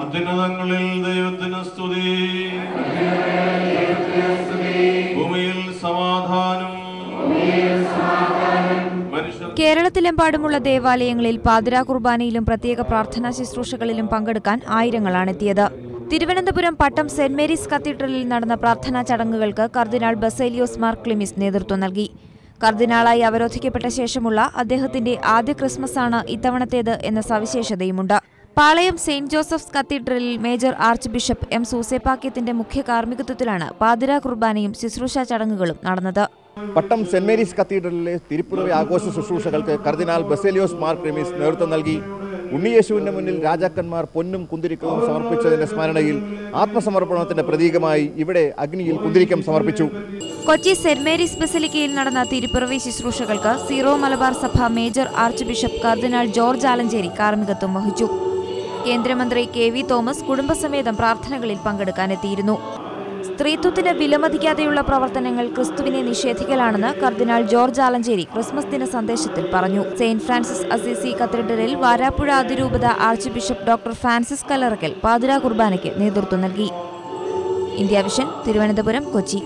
അത്യുന്നതങ്ങളിൽ ദൈവത്തിന് സ്തുതി. ഭൂമിയിൽ സമാധാനം. കേരളത്തിലെമ്പാടുമുള്ള ദേവാലയങ്ങളിൽ പാതിരാ കുർബാനയിലും പ്രത്യേക പ്രാർത്ഥനാ ശുശ്രൂഷകളിലും പങ്കെടുക്കാൻ ആയിരങ്ങളാണ് എത്തിയത് തിരുവനന്തപുരം പട്ടം സെന്റ് മേരീസ് കത്തീഡ്രലിൽ നടന്ന പ്രാർത്ഥനാ ചടങ്ങുകൾക്ക് കർദിനാൾ ബസേലിയോസ് മാർ ക്ലിമിസ് നേതൃത്വം നൽകി. കർദിനാളായി അവരോധിക്കപ്പെട്ട ശേഷമുള്ള അദ്ദേഹത്തിന്റെ ആദ്യ ക്രിസ്മസാണ് ഇത്തവണത്തേത് എന്ന സവിശേഷതയുമുണ്ട്. പാളയം സെയിന്റ് ജോസഫ്സ് കത്തീഡ്രലിൽ മേജർ ആർച്ച് ബിഷപ്പ് എം സൂസേപ്പാക്യത്തിന്റെ മുഖ്യ കാർമ്മികത്വത്തിലാണ് പാതിരാ കുർബാനയും ശുശ്രൂഷാ ചടങ്ങുകളും നടന്നത്. പട്ടം സെന്റ് മേരീസ് കത്തീഡ്രലിലെ തിരുപ്പുറവി ആഘോഷ ശുശ്രൂഷകൾക്ക് കർദിനാൾ ബസേലിയോസ് മാർ ക്രിമീസ് നേതൃത്വം നൽകി. ഉണ്ണിയേശുവിന്റെ മുന്നിൽ രാജാക്കന്മാർ പൊന്നും കുന്തിരിക്കവും സമർപ്പിച്ചതിന്റെ സ്മരണയിൽ ആത്മസമർപ്പണത്തിന്റെ പ്രതീകമായി ഇവിടെ അഗ്നിയിൽ കുന്തിരിക്കം സമർപ്പിച്ചു. കൊച്ചി സെന്റ് മേരീസ് ബസലിക്കയിൽ നടന്ന തിരുപ്പിറവി ശുശ്രൂഷകൾക്ക് സീറോ മലബാർ സഭ major archbishop cardinal George Alencherry കാർമ്മികത്വം വഹിച്ചു. കേന്ദ്രമന്ത്രി കെ വി തോമസ് കുടുംബസമേതം പ്രാർത്ഥനകളിൽ പങ്കെടുക്കാനെത്തിയിരുന്നു. സ്ത്രീത്വത്തിന് വിലമതിക്കാതെയുള്ള പ്രവർത്തനങ്ങൾ ക്രിസ്തുവിനെ നിഷേധിക്കലാണെന്ന് കർദിനാൾ ജോർജ് ആലഞ്ചേരി ക്രിസ്മസ് ദിന സന്ദേശത്തിൽ പറഞ്ഞു. സെയിന്റ് ഫ്രാൻസിസ് അസീസി കത്തീഡ്രലിൽ വാരാപ്പുഴ അതിരൂപത archbishop doctor Francis Kallarakkal പാതിരാ കുർബാനയ്ക്ക് നേതൃത്വം നൽകി. India vision Thiruvananthapuram Kochi.